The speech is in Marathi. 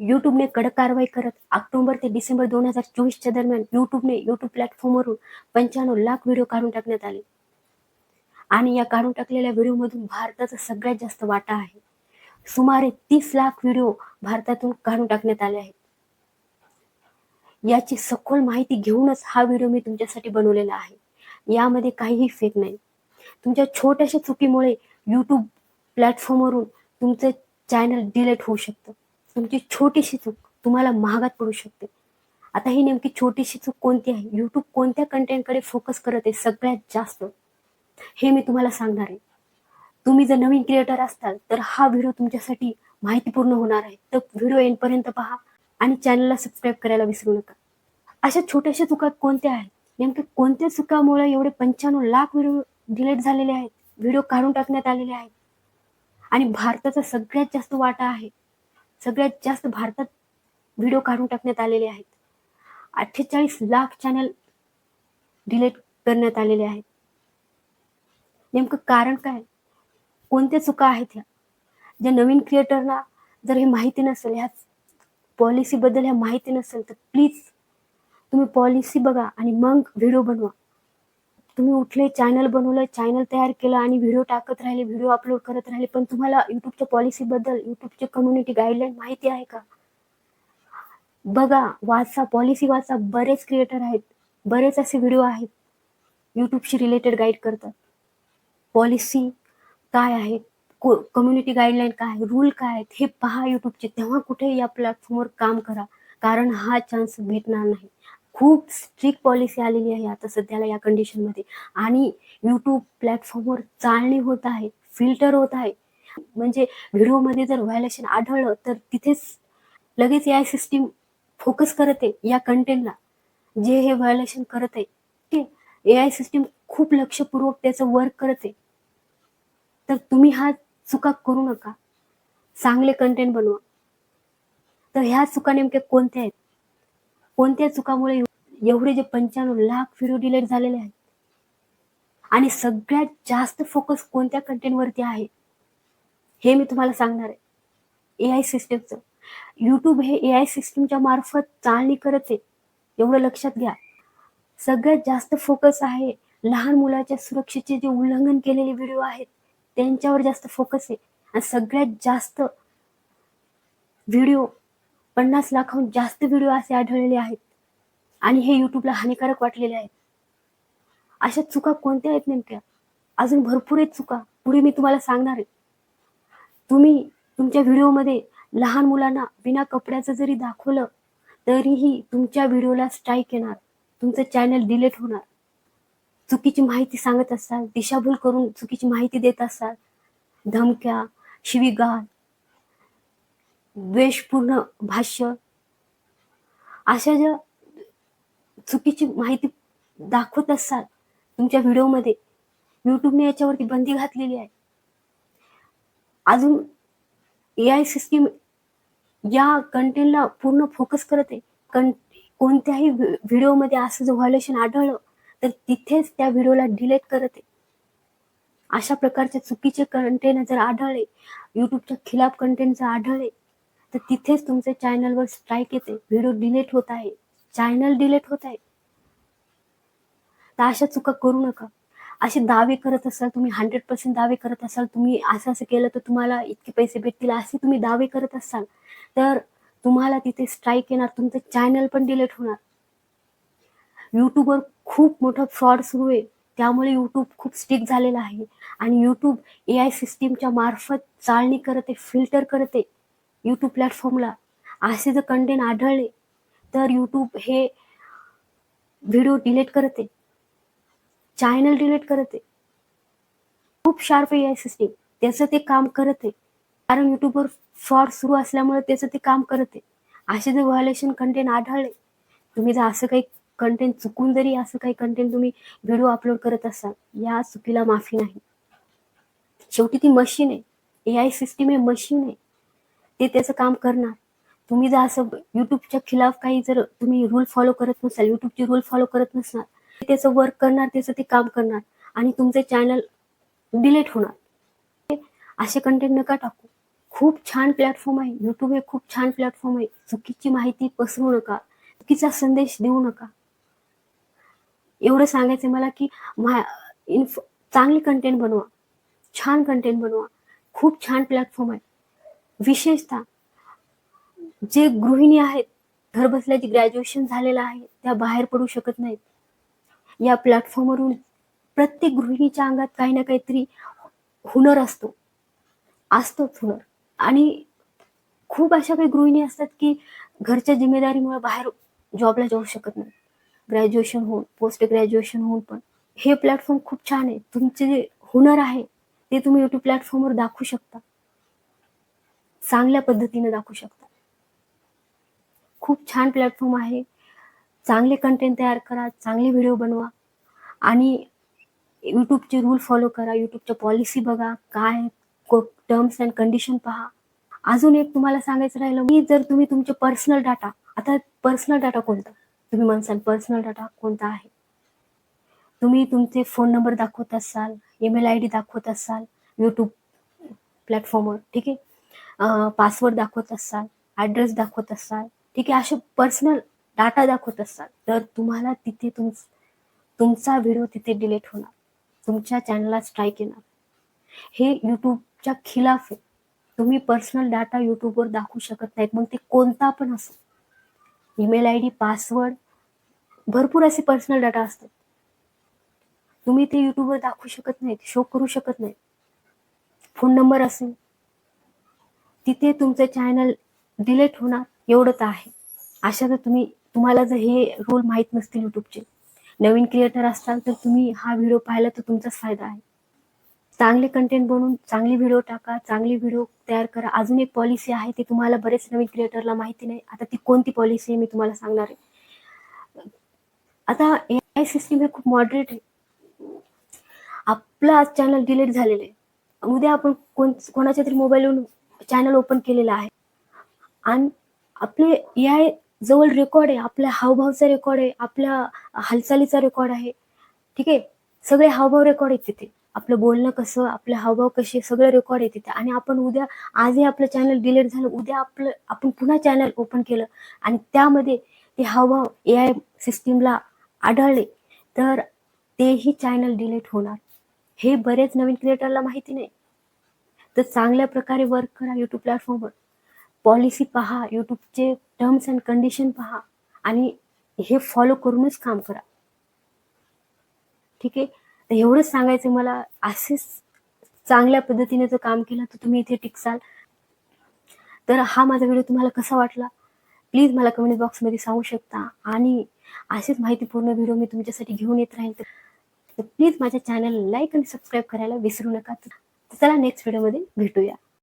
युट्यूबने कडक कारवाई करत ऑक्टोबर ते डिसेंबर दोन हजार चोवीसच्या दरम्यान युट्यूबने युट्यूब प्लॅटफॉर्मवरून पंच्याण्णव लाख व्हिडिओ काढून टाकण्यात आले. आणि या काढून टाकलेल्या व्हिडिओमधून भारताचा सगळ्यात जास्त वाटा आहे. सुमारे तीस लाख व्हिडिओ भारतातून काढून टाकण्यात आले आहेत. याची सखोल माहिती घेऊनच हा व्हिडिओ मी तुमच्यासाठी बनवलेला आहे. यामध्ये काहीही फेक नाही. तुमच्या छोट्याशा चुकीमुळे यूट्यूब प्लॅटफॉर्मवरून तुमचं चॅनल डिलीट होऊ शकतं. तुमची छोटीशी चूक तुम्हाला महागात पडू शकते. आता ही नेमकी छोटीशी चूक कोणती आहे? युट्यूब कोणत्या कंटेंटकडे फोकस करत आहे? सगळ्यात जास्त. हे मी तुम्हाला सांगणार आहे. तुम्ही जर नवीन क्रिएटर असताल तर हा व्हिडिओ तुमच्यासाठी माहितीपूर्ण होणार आहे. तर व्हिडिओ एंडपर्यंत पहा आणि चॅनलला सबस्क्राईब करायला विसरू नका. अशा छोट्याशा चुका कोणत्या आहेत? नेमक्या कोणत्या चुकामुळे एवढे पंच्याण्णव लाख व्हिडिओ डिलीट झालेले आहेत? व्हिडिओ काढून टाकण्यात आलेले आहेत? आणि भारताचा सगळ्यात जास्त वाटा आहे सगळ्यात जास्त भारतात व्हिडिओ काढून टाकण्यात आलेले आहेत. अठ्ठेचाळीस लाख चॅनल डिलीट करण्यात आलेले आहेत. नेमकं कारण काय? कोणत्या चुका आहेत ह्या? ज्या नवीन क्रिएटरना जर हे माहिती नसेल ह्या पॉलिसीबद्दल ह्या माहिती नसेल तर प्लीज तुम्ही पॉलिसी बघा आणि मग व्हिडिओ बनवा. तुम्ही उठले चॅनल बनवलं चॅनल तयार केलं आणि व्हिडिओ टाकत राहिले व्हिडिओ अपलोड करत राहिले. पण तुम्हाला युट्यूबच्या पॉलिसीबद्दल युट्यूबच्या कम्युनिटी गाईडलाईन माहिती आहे का? बघा वाचा पॉलिसी वाचा. बरेच क्रिएटर आहेत. बरेच असे व्हिडिओ आहेत. युट्यूबशी रिलेटेड गाईड करतात. पॉलिसी काय आहे? कम्युनिटी गाईडलाईन काय आहे? रूल काय आहेत? हे पहा युट्यूबचे तेव्हा कुठे या प्लॅटफॉर्मवर काम करा. कारण हा चान्स भेटणार नाही. खूप स्ट्रिक्ट पॉलिसी आलेली आहे आता सध्याला या कंडिशनमध्ये आणि यूट्यूब प्लॅटफॉर्मवर चालणी होत आहे फिल्टर होत आहे. म्हणजे व्हिडिओमध्ये जर व्हायलेशन आढळलं तर तिथेच लगेच ए आय सिस्टीम फोकस करते या कंटेंटला जे हे व्हायलेशन करत आहे ठीक ए आय सिस्टीम खूप लक्षपूर्वक त्याचं वर्क करते तर तुम्ही हा चुका करू नका. चांगले कंटेंट बनवा. तर ह्या चुका नेमक्या कोणत्या आहेत? कोणत्या चुकामुळे एवढे जे पंच्याण्णव लाख व्हिडिओ डिलीट झालेले आहेत. आणि सगळ्यात जास्त फोकस कोणत्या कंटेंटवरती आहे? हे मी तुम्हाला सांगणार आहे. ए आय सिस्टीमचं यूट्यूब हे ए आय सिस्टीमच्या मार्फत चालणी करत आहे. एवढं लक्षात घ्या. सगळ्यात जास्त फोकस आहे लहान मुलाच्या सुरक्षेचे जे उल्लंघन केलेले व्हिडिओ आहेत त्यांच्यावर जास्त फोकस आहे. आणि सगळ्यात जास्त व्हिडिओ पन्नास लाखाहून जास्त व्हिडिओ असे आढळलेले आहेत. आणि हे यूट्यूबला हानिकारक वाटलेले आहेत. अशा चुका कोणत्या आहेत नेमक्या? अजून भरपूर आहेत चुका. पुढे मी तुम्हाला सांगणार आहे. तुम्ही तुमच्या व्हिडिओमध्ये लहान मुलांना बिना कपड्याचं जरी दाखवलं तरीही तुमच्या व्हिडिओला स्ट्राईक येणार. तुमचं चॅनल डिलीट होणार. चुकीची माहिती सांगत असाल दिशाभूल करून चुकीची माहिती देत असाल धमक्या शिवीगाळ द्वेषपूर्ण भाष्य अशा ज्या चुकीची माहिती दाखवत असाल तुमच्या व्हिडिओमध्ये यूट्यूबने याच्यावरती बंदी घातलेली आहे. अजून ए आय सिस्टीम या कंटेंटला पूर्ण फोकस करते कं कोणत्याही व्हिडिओमध्ये असं जर व्हायोलेशन आढळलं तर तिथेच त्या व्हिडिओला डिलीट करते अशा प्रकारचे चुकीचे कंटेंट जर आढळले यूट्यूबच्या खिलाफ कंटेंट जर आढळले तर तिथेच तुमच्या चॅनलवर स्ट्राईक येते व्हिडिओ डिलीट होत आहे. चॅनल डिलीट होत आहे. तर अशा चुका करू नका. असे दावे करत असाल तुम्ही हंड्रेड पर्सेंट दावे करत असाल तुम्ही असं असं केलं तर तुम्हाला इतके पैसे भेटतील असे तुम्ही दावे करत असाल तर तुम्हाला तिथे स्ट्राईक येणार तुमचं चॅनल पण डिलीट होणार. यूट्यूबवर खूप मोठा फ्रॉड सुरू आहे. त्यामुळे यूट्यूब खूप स्ट्रिक्ट झालेला आहे. आणि यूट्यूब ए आय सिस्टीमच्या मार्फत चालणी करते फिल्टर करते यूट्यूब प्लॅटफॉर्मला असे जर कंटेंट आढळले तर यूट्यूब हे व्हिडिओ डिलीट करते. चॅनल डिलीट करते. खूप शार्प ए आय सिस्टीम त्याचं ते काम करत. आहे कारण युट्यूबवर फ्रॉड सुरू असल्यामुळे त्याचं ते काम करते. असे जर व्हायोलेशन कंटेंट आढळले तुम्ही जर असं काही कंटेंट चुकून जरी असं काही कंटेंट तुम्ही व्हिडिओ अपलोड करत असाल या चुकीला माफी नाही. शेवटी ती मशीन आहे. ए आय सिस्टीम हे मशीन आहे. ते त्याचं काम करणार. तुम्ही जर असं युट्यूबच्या खिलाफ काही जर तुम्ही रूल फॉलो करत नसाल युट्यूबचे रूल फॉलो करत नसणार त्याचं वर्क करणार त्याचं ते काम करणार आणि तुमचे चॅनल डिलीट होणार. असे कंटेंट नका टाकू. खूप छान प्लॅटफॉर्म आहे. युट्यूब हे खूप छान प्लॅटफॉर्म आहे. चुकीची माहिती पसरू नका. चुकीचा संदेश देऊ नका. एवढं सांगायचं मला की मा इन्फ चांगली कंटेंट बनवा. छान कंटेंट बनवा. खूप छान प्लॅटफॉर्म आहे. विशेषतः जे गृहिणी आहेत घर बसल्या जे ग्रॅज्युएशन झालेलं आहे त्या बाहेर पडू शकत नाहीत. या प्लॅटफॉर्मवरून प्रत्येक गृहिणीच्या अंगात काही ना काहीतरी हुनर असतो. असतोच हुनर. आणि खूप अशा काही गृहिणी असतात की घरच्या जिम्मेदारीमुळे बाहेर जॉबला जाऊ शकत नाही ग्रॅज्युएशन होऊन पोस्ट ग्रॅज्युएशन होऊन पण. हे प्लॅटफॉर्म खूप छान आहे. तुमचे जे हुनर आहे ते तुम्ही युट्यूब प्लॅटफॉर्मवर दाखवू शकता. चांगल्या पद्धतीने दाखवू शकता. खूप छान प्लॅटफॉर्म आहे. चांगले कंटेंट तयार करा चांगले व्हिडिओ बनवा आणि यूट्यूबचे रूल फॉलो करा यूट्यूबच्या पॉलिसी बघा काय टर्म्स अँड कंडिशन पहा. अजून एक तुम्हाला सांगायचं राहिलं मी जर तुम्ही तुमचे पर्सनल डाटा आता पर्सनल डाटा कोणता? तुम्ही म्हणसाल पर्सनल डाटा कोणता आहे? तुम्ही तुमचे फोन नंबर दाखवत असाल ईमेल आय डी दाखवत असाल यूट्यूब प्लॅटफॉर्मवर ठीक आहे? पासवर्ड दाखवत असाल ॲड्रेस दाखवत असाल ठीक आहे असे पर्सनल डाटा दाखवत असतात. तर तुम्हाला तिथे तुम तुमचा व्हिडिओ तिथे डिलीट होणार. तुमच्या चॅनलला स्ट्राईक येणार. हे यूट्यूबच्या खिलाफ आहे. तुम्ही पर्सनल डाटा यूट्यूबवर दाखवू शकत नाहीत. मग ते कोणता पण असो. ईमेल आय डी पासवर्ड भरपूर असे पर्सनल डाटा असतात. तुम्ही ते यूट्यूबवर दाखवू शकत नाहीत शो करू शकत नाहीत. फोन नंबर असेल. तिथे तुमचं चॅनल डिलीट होणार. एवढंच आहे. अशा जर तुम्ही तुम्हाला जर हे रूल माहीत नसतील युट्यूबचे नवीन क्रिएटर असताल तर तुम्ही हा व्हिडिओ पाहिला तर तुमचाच फायदा आहे. चांगले कंटेंट बनवून चांगले व्हिडिओ टाका चांगली व्हिडिओ तयार करा. अजून एक पॉलिसी आहे ती तुम्हाला बरेच नवीन क्रिएटरला माहिती नाही. आता ती कोणती पॉलिसी आहे मी तुम्हाला सांगणार आहे. आता ए आय सिस्टीम हे खूप मॉडरेट आहे. आपलं आज चॅनल डिलीट झालेलं आहे. उद्या आपण कोण कोणाच्या तरी मोबाईलवरून चॅनल ओपन केलेलं आहे. आणि आपले ए आय जवळ रेकॉर्ड आहे आपल्या हावभावचा रेकॉर्ड आहे आपल्या हालचालीचा रेकॉर्ड आहे. ठीक आहे? सगळे हावभाव रेकॉर्ड आहेत तिथे. आपलं बोलणं कसं आपले हावभाव कसे सगळं रेकॉर्ड आहे तिथे. आणि आपण उद्या आजही आपलं चॅनल डिलीट झालं उद्या आपलं आपण पुन्हा चॅनल ओपन केलं. आणि त्यामध्ये ते हावभाव ए आय सिस्टीमला आढळले तर तेही चॅनल डिलीट होणार. हे बरेच नवीन क्रिएटरला माहिती नाही. तर चांगल्या प्रकारे वर्क करा यूट्यूब प्लॅटफॉर्मवर पॉलिसी पहा यूट्यूबचे टर्म्स अँड कंडिशन पहा आणि हे फॉलो करूनच काम करा. ठीक आहे? तर एवढंच सांगायचं मला. असेच चांगल्या पद्धतीने जर काम केलं तर तुम्ही इथे टिकसाल. तर हा माझा व्हिडिओ तुम्हाला कसा वाटला? प्लीज मला कमेंट बॉक्समध्ये सांगू शकता. आणि असेच माहितीपूर्ण व्हिडिओ मी तुमच्यासाठी घेऊन येत राहील तर प्लीज माझ्या चॅनल लाईक आणि सबस्क्राईब करायला विसरू नका. तर चला नेक्स्ट व्हिडिओमध्ये भेटूया.